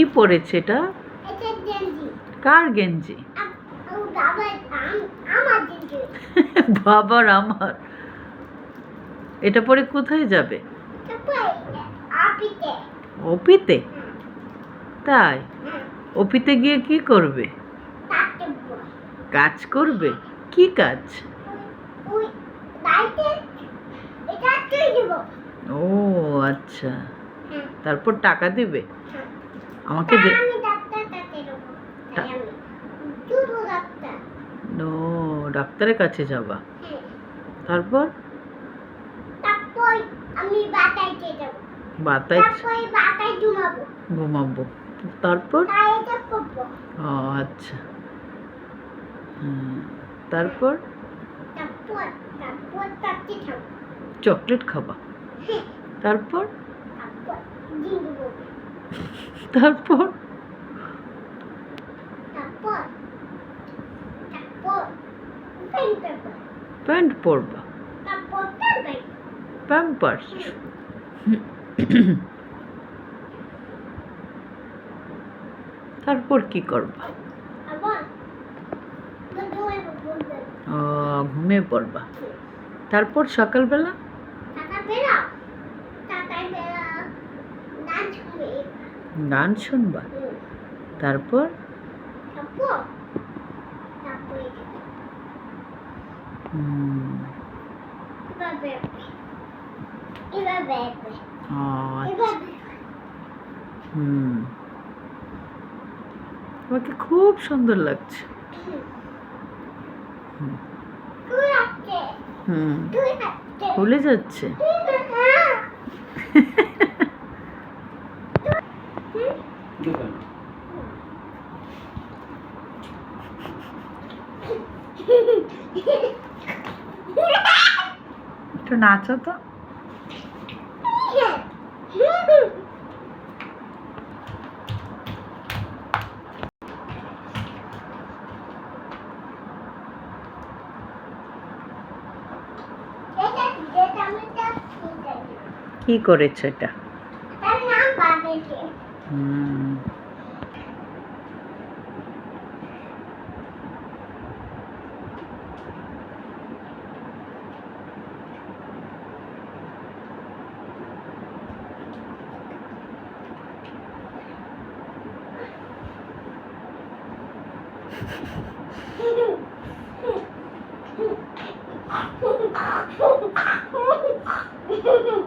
কি পরেছে এটা? কার গেঞ্জি? বাবার আমার। এটা পরে কোথায় যাবে? অপিতে তাই? অপিতে গিয়ে কি করবে? কাজ করবে। কি কাজ? ও আচ্ছা। হ্যাঁ। তারপর টাকা দেবে? হ্যাঁ। আমাকে ও ডাক্তারের কাছে যাবা। হ্যাঁ। তারপর? আমি বাতায় ঘুমাবো। তারপর? ও আচ্ছা। হুম, তারপর? চকলেট খাবা। হ্যাঁ। তারপর? তারপর? প্যান্ট পরবা প্যাম্পার্স তারপর কি করবা? ঘুমিয়ে পড়বা। তারপর সকালবেলা টাকা বেরাও টাকায় বেরাও নাচ করে গান শুনবা। তারপর? হুম, আচ্ছা। হুম। তোমাকে খুব সুন্দর লাগছে। হুম, খুলে যাচ্ছে। একটু নাচো তো। কি করেছ এটা? 음.